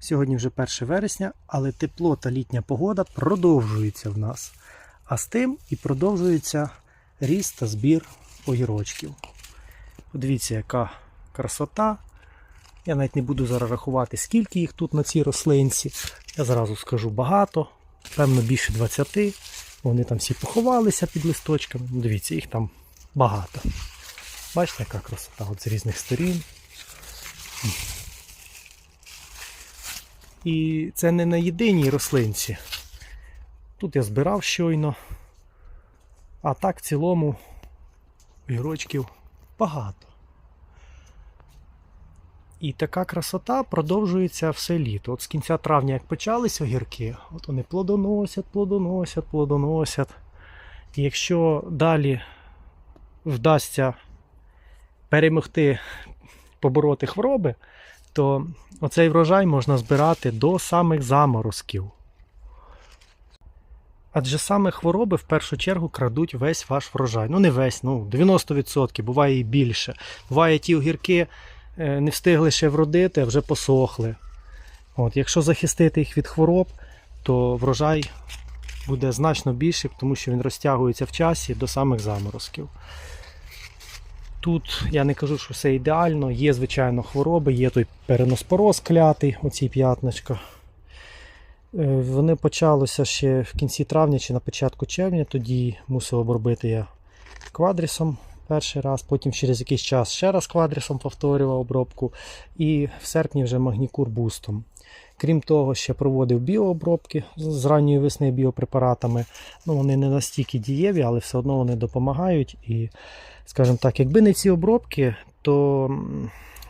Сьогодні вже 1 вересня, але тепло та літня погода продовжується в нас. А з тим і продовжується ріст та збір огірочків. Подивіться, яка красота. Я навіть не буду зараз рахувати, скільки їх тут на цій рослинці. Я зразу скажу багато, певно більше 20. Вони там всі поховалися під листочками. Ну, Дивіться, їх там багато. Бачите, яка красота от з різних сторін. І це не на єдиній рослинці. Тут я збирав щойно. А так в цілому огірочків багато. І така красота продовжується все літо. От з кінця травня, як почались огірки, от вони плодоносять, плодоносять, плодоносять. І якщо далі вдасться перемогти, побороти хвороби, то оцей врожай можна збирати до самих заморозків. Адже саме хвороби в першу чергу крадуть весь ваш врожай. Ну, не весь, ну 90%, буває і більше. Буває ті огірки е, не встигли ще вродити, а вже посохли. От, якщо захистити їх від хвороб, то врожай буде значно більший, тому що він розтягується в часі до самих заморозків. Тут я не кажу, що все ідеально, є, звичайно, хвороби, є той переноспороз клятий, оці п'ятничка. Е, Вони почалося ще в кінці травня чи на початку червня, тоді мусив обробити я квадрісом перший раз, потім через якийсь час ще раз квадрісом повторював обробку, і в серпні вже магнікур бустом. Крім того, ще проводив біообробки з ранньої весни біопрепаратами. Ну, вони не настільки дієві, але все одно вони допомагають. І, скажімо так, якби не ці обробки, то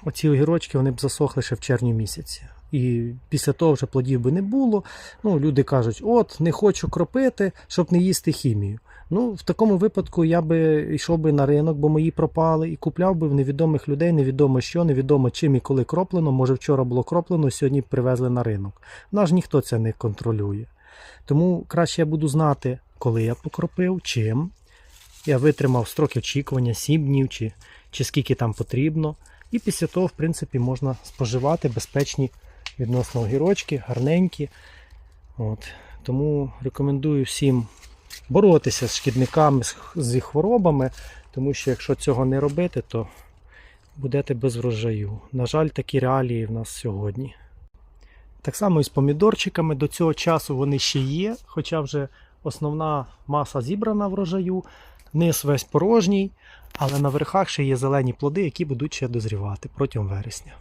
оці огірочки вони б засохли ще в червні місяці. І після того вже плодів би не було. Ну, люди кажуть, от не хочу кропити, щоб не їсти хімію. Ну, в такому випадку я би йшов би на ринок, бо мої пропали, і купляв би в невідомих людей, невідомо що, невідомо чим і коли кроплено. Може, вчора було кроплено, сьогодні привезли на ринок. Наш ніхто це не контролює. Тому краще я буду знати, коли я покропив, чим. Я витримав строки очікування, 7 днів чи, чи скільки там потрібно. І після того, в принципі, можна споживати безпечні відносно огірочки, гарненькі. От. Тому рекомендую всім боротися з шкідниками, з- їх хворобами, тому що якщо цього не робити, то будете без врожаю. На жаль, такі реалії в нас сьогодні. Так само і з помідорчиками до цього часу вони ще є, хоча вже основна маса зібрана врожаю, низ весь порожній, але на верхах ще є зелені плоди, які будуть ще дозрівати протягом вересня.